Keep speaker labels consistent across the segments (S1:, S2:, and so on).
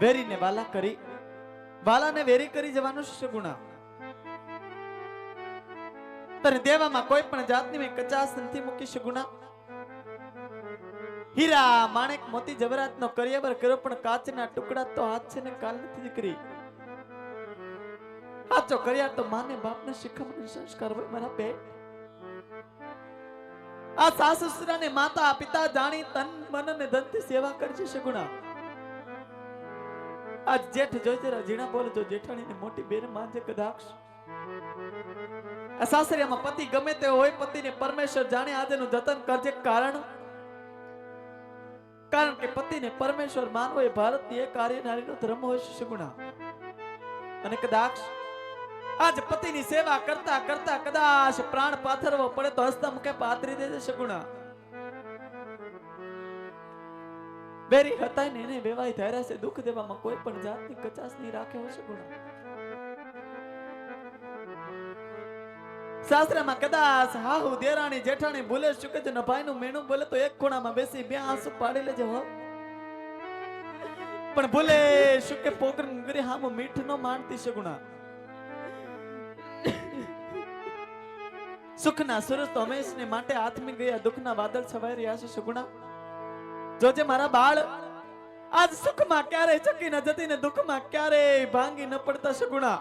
S1: વેરીને વાલા કરી, વાલાને વેરી કરી જવાનું છે ગુણા તને દેવામાં કોઈ પણ જાતની મેં કચાસ નથી મૂકી સગુણા હીરા માણેક મોતી જવરાત નો કરિયાબર કર્યો, પણ કાચના ટુકડા તો હાથ છે ને કાલ નથી દીકરી. સાચો કર્યા તો માને બાપને શીખવવાનો સંસ્કાર હોય મારા બેટ આ સાસુ સસરાને માતા પિતા જાણી તન, મન અને ધનથી સેવા કરજે સગુણા આજ જેઠ જોઈ જરા ઝીણા બોલે જો જેઠાણીને મોટી બેન માંજે કદાક્ષ. સાસરિયામાં પતિ ગમે તે હોય, પતિને પરમેશ્વર જાણે આજેનું જતન કરજે. કારણ? કારણ કે પતિને પરમેશ્વર માનવો એ ભારતની એક આર્ય નારીનો ધર્મ હોય છે સુગુણા. અને કદાચ આજ પતિની સેવા કરતા કરતા કદાચ પ્રાણ પાથરવો પડે તો હસ્તા મુખે પાથરી દેજે સગુણા. બેરી હતા ને એને વેવાય ધાર્યા છે. દુઃખ દેવામાં કોઈ પણ જાતની કચાસ નહીં રાખે હશે સગુણા શાસ્ત્રમાં કદાચ હાહુ દેરાણી જેઠાણી ભૂલે શું કે નભાઈ નું મેણું બોલે તો એક ખૂણામાં બેસી બે આંસુ પાડી લેજે હો. પણ ભૂલે શું કે પોકર હામો મીઠ નો માનતી સગુણા સુખના સુરત તો હંમેશને માટે આથમી ગયા, દુઃખના વાદળ છવાઈ રહ્યા છે સગુણા જોજે મારા બાળ આજ સુખમાં ક્યારે ચકી ન જતી ને દુઃખમાં ક્યારે ભાંગી ન પડતા સગુણા.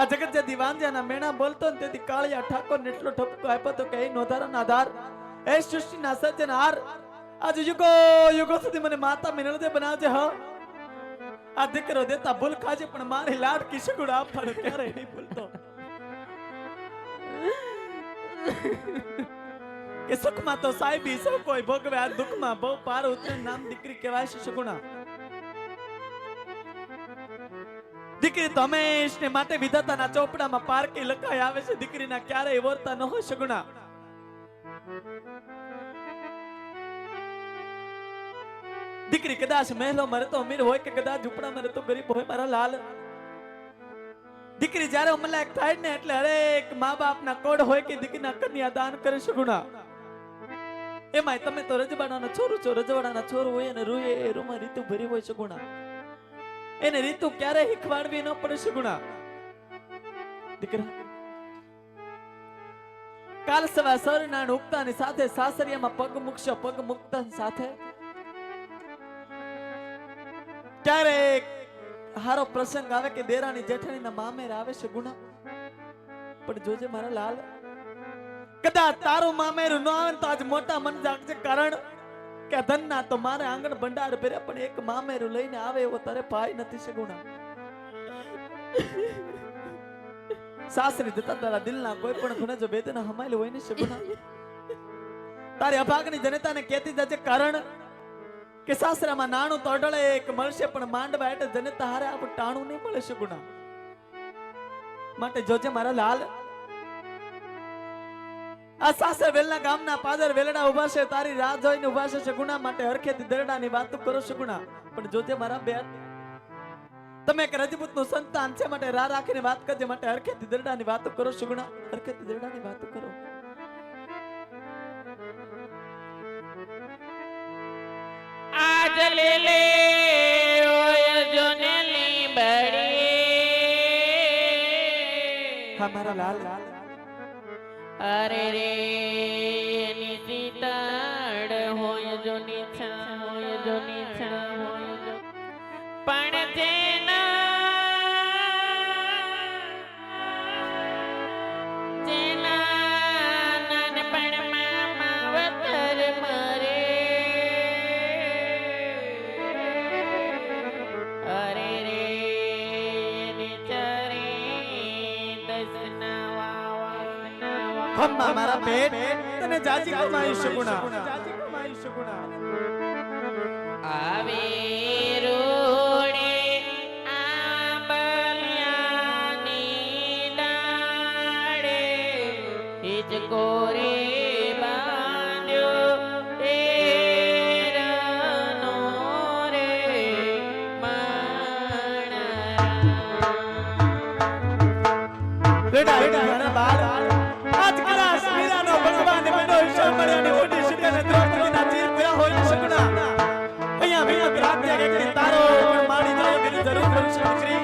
S1: આ જગત જે દિવાંજ્યાના મેણા બોલતો ને તેથી કાળિયા ઠાકોર ને એટલો ઠપકો આપ્યો તો કે એ નોધારાના આધાર, એ સૃષ્ટિના સર્જનહાર આજ યુગો યુગો સુધી મને માતા મિનળદે બનાવજે, હ. આ દીકરો દેતા ભૂલ ખાજે, પણ મારી લાડ લાડકી સગુડ આપવાનું ક્યારે નહીં ભૂલતો. કે સુખમાં તો સાહેબી સૌ કોઈ ભોગવે આ દુઃખમાં બહુ પાર ઉતરે નામ દીકરી કહેવાય છે દીકરી તો હંમેશને માટે વિધાતાના ચોપડામાં પારકી લખાઈ આવે છે, દીકરીના ક્યારેય વર્તા ન હોય સગુણા દીકરી કદાચ મહેલો મરે તો અમીર હોય કે કદાચ ઝૂંપડા મરે તો ગરીબ હોય, મારા લાલ. દીકરી જ્યારે અમલાયક થાય ને એટલે હરેક મા બાપના કોડ હોય કે દીકરીના કન્યા દાન કરે સગુણા એમાંય તમે તો રજવાડાના છોરું છો, રજવાડાના છોરું હોય અને રૂએ એ રૂમાં રીતુ ભરી હોય સગુણા એને રીતુ ક્યારે હિખવાડવી ન પડે સગુણા દીકરા, કાલ સવા સરનાણ ઉગતાની સાથે સાસરિયામાં પગ મૂકશો, પગ મૂકતા સાથે ક્યારેક હારો પ્રસંગ આવે કે દેરાની જેઠાણીના મામેર આવે છે ગુણા. પણ જોજે મારા લાલ કદાચ તારું મામેરું ન આવે તો આજ મોટા મન જાગજે કારણ કે ધનના તો મારે આંગણ ભંડાર ભરે પણ એક મામેરું લઈને આવે એવો તારે ભાઈ નથી સગુણા સાસરી જતા તારા દિલના કોઈ પણ ખૂણે જો બેદના હમાયેલી હોય ને સગુણા તારી અભાગની જનતાને કહેતી જજે કારણ કે સાસરામાં નાણું તો એક મળશે, પણ માંડવા એટલે જનતા હારે આપણું ટાણું નહીં મળે સગુણા માટે જોજે મારા લાલ આ સાસર વેલના ગામના પાદર વેલડા ઊભા છે તારી રાહ જોઈને ઊભા છે સગુણા માટે હરખેથી દરડાની વાતો કરો સગુણા પણ જોજે મારા બેન તમે એક રજપૂતનું સંતાન છે માટે રાહ રાખીને વાત કરજે માટે હરખેથી દરડાની વાતો કરો સગુણા હરખેથી દરડાની વાત કરો.
S2: આજ લેલે ઓય જોને લીંબડી
S1: હા મારા લાલ લાલ.
S2: અરે રે
S1: ખમ્મા મારા પેટ તને જાજી કમાઈ સગુણા જાજી કમાઈ સગુણા
S2: આવે રોડે આંબલિયાની ડાળે હિચકો રે બાંધ્યો એરનો રે
S1: એક તારો પણ જાય એની જરૂર પડશે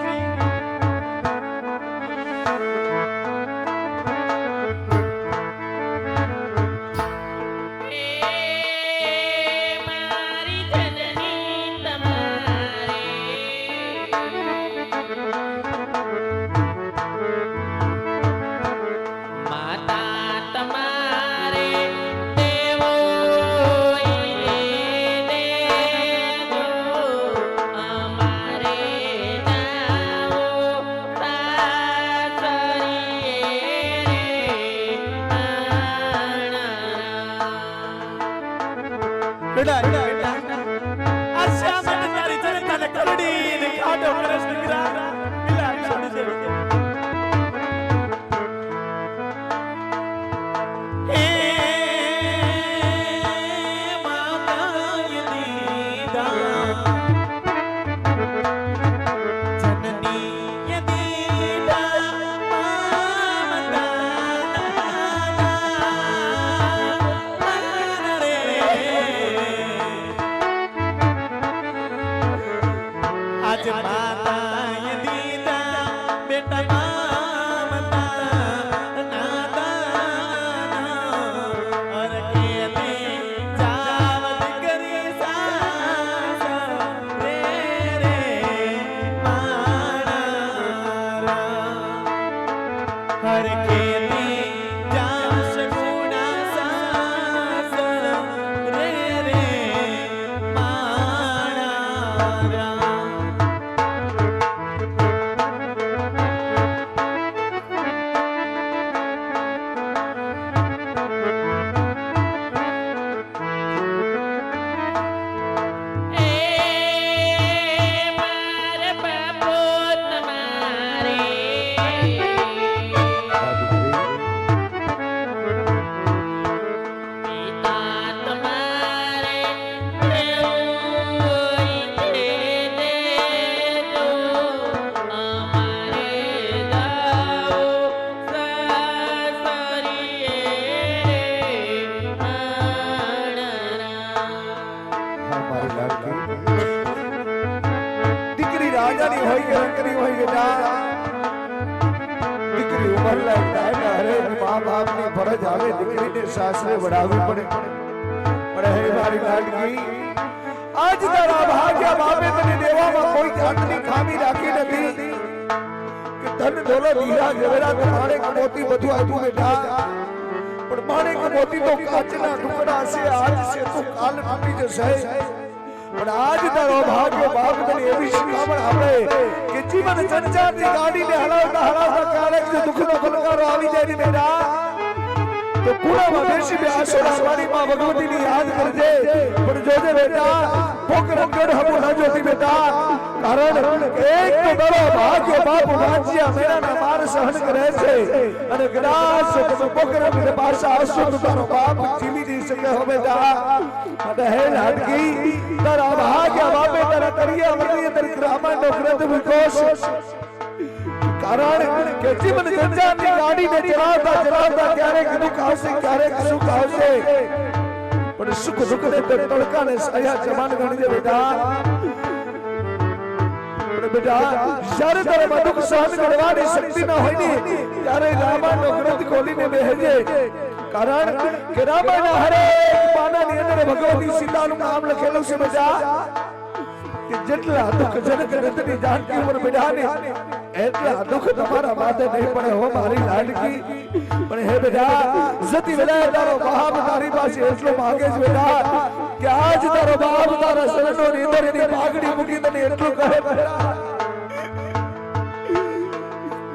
S1: દીકરી
S3: હોય રંગની હોય બેટા દીકરી ઉંમર લાયક થાય ને મા બાપની ફરજ આવે દીકરીને સાસરે વડાવવી પડે. પણ હે મારી લાડકી આજ તારા ભાગ્ય બાપે તને દેવામાં કોઈ જાતની ખામી રાખી નથી કે ધન, દોલત હીરા જવેરાત માણેક મોતી બધું આપ્યું બેટા પણ માણેક મોતી તો કાચના ટુકડા છે, આજ છે, તો કાલ તૂટી જશે. પણ આજ તારો ભાગ્ય બાપ તને એવી શિખામણ આપે કે જીવન સંચારની ગાડીને હલાવતા હલાવતા ક્યારેક જો દુઃખનો ફલકારો આવી જાય ને બેટા. તો કુડામાં બેસી બે આશોડા વાળી માં ભગવતીની યાદ કરજે. પણ જોજે બેટા પોકર ગઢ હમુ ન જોતી બેટા. કારણ એક તો તારો ભાગ્ય બાપ વાંચ્યા મેરાના માર સહન કરે છે. અને કદાચ તમે પોકર ગઢ પાસે આવશો તો તારો બાપ જીવી શકે હો ગ્રામાંડો ગ્રંથ વિકોશ કારણ કે સુખ સુખ દુઃખ ને તડકાને સયા જમાન ગણીજે બેટા. બેટા, જ્યારે તારે દુઃખ સહન કરવાની શક્તિ ન હોય ને ત્યારે રામાયણનો ગ્રંથ કારણ કે રામાયણ હરેક પાનાની અંદર ભગવતી સીતાનું નામ લખેલું છે બધા. કે જેટલા દુઃખ જનક રતની જાનકી ઉપર બેઠાને એટલા દુઃખ તમારા માથે નહીં પડે હો મારી લાડકી. પણ હે બેટા, જતી વેલાએ તારો બાપ તારી પાસે એટલો માંગે છે બેટા, કે આજ તારો બાપ તારા શરણો ની અંદર એની પાઘડી મૂકી તને એટલું કહે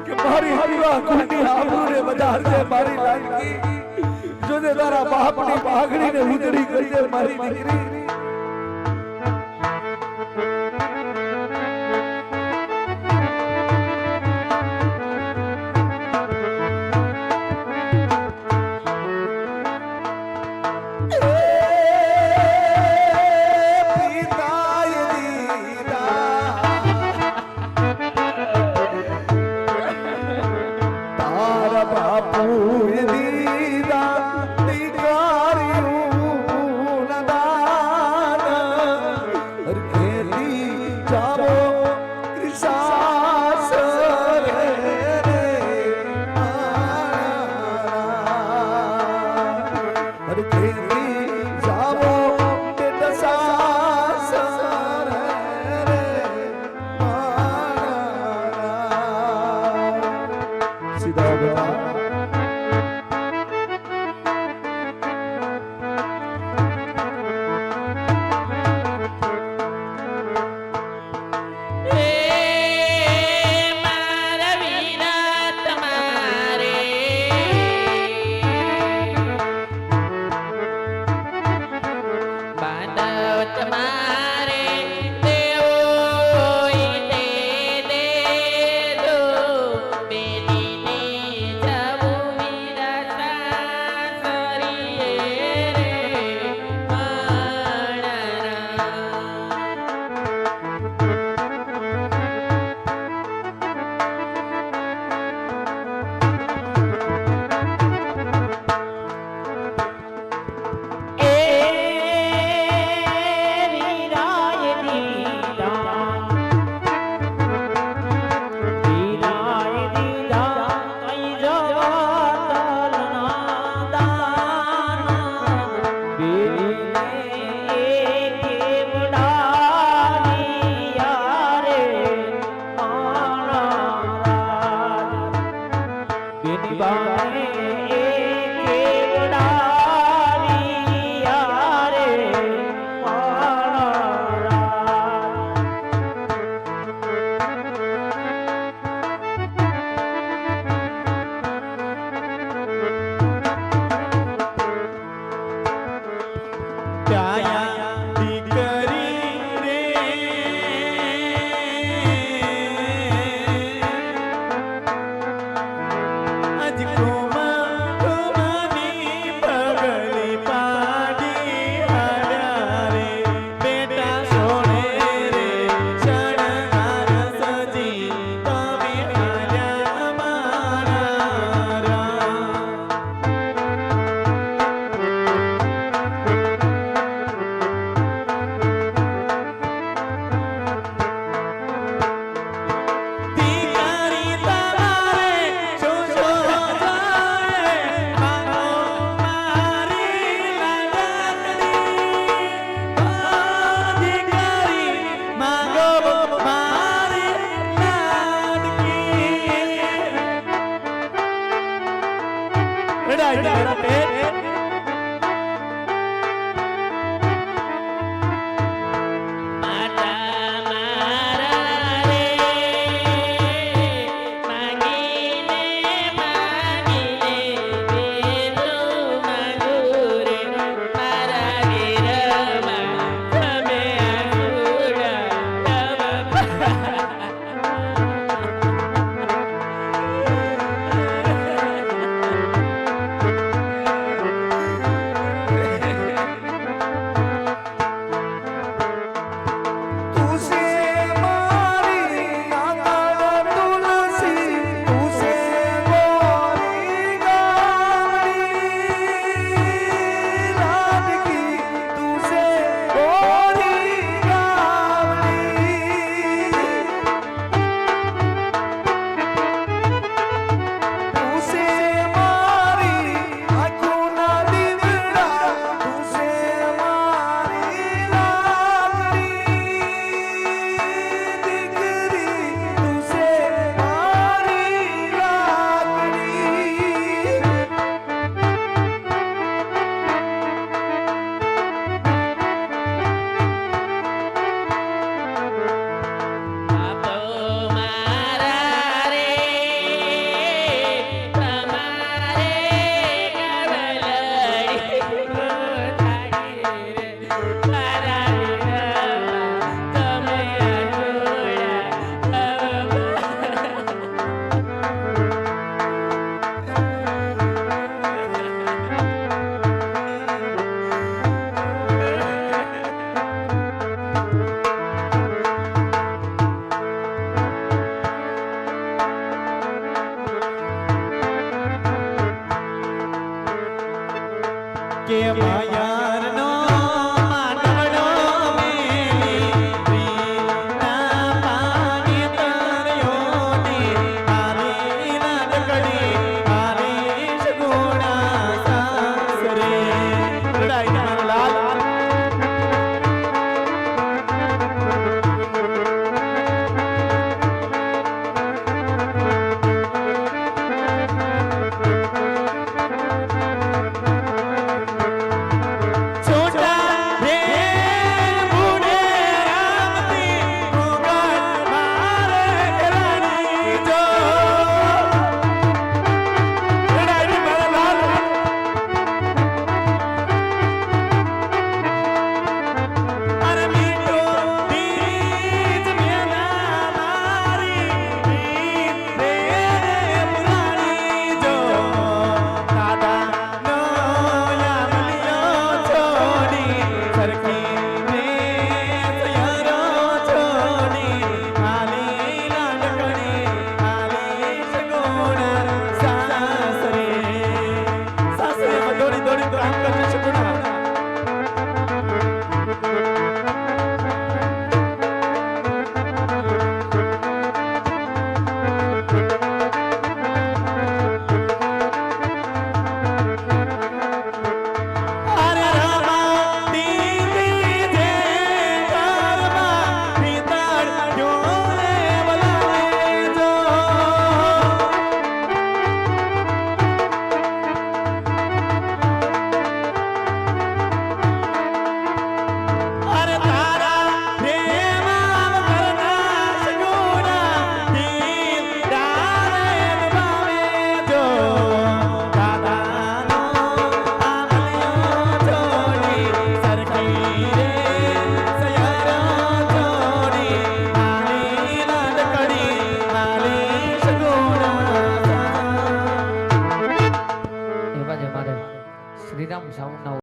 S3: કે મારી હલવા કુંડી આબરૂને વધારજે મારી લાડકી. જોજે તારા બાપની પાઘડીને ઉજળી કરજે મારી દીકરી. ਜਿਹੜਾ
S4: ਜਿਹੜਾ ਪੇਟ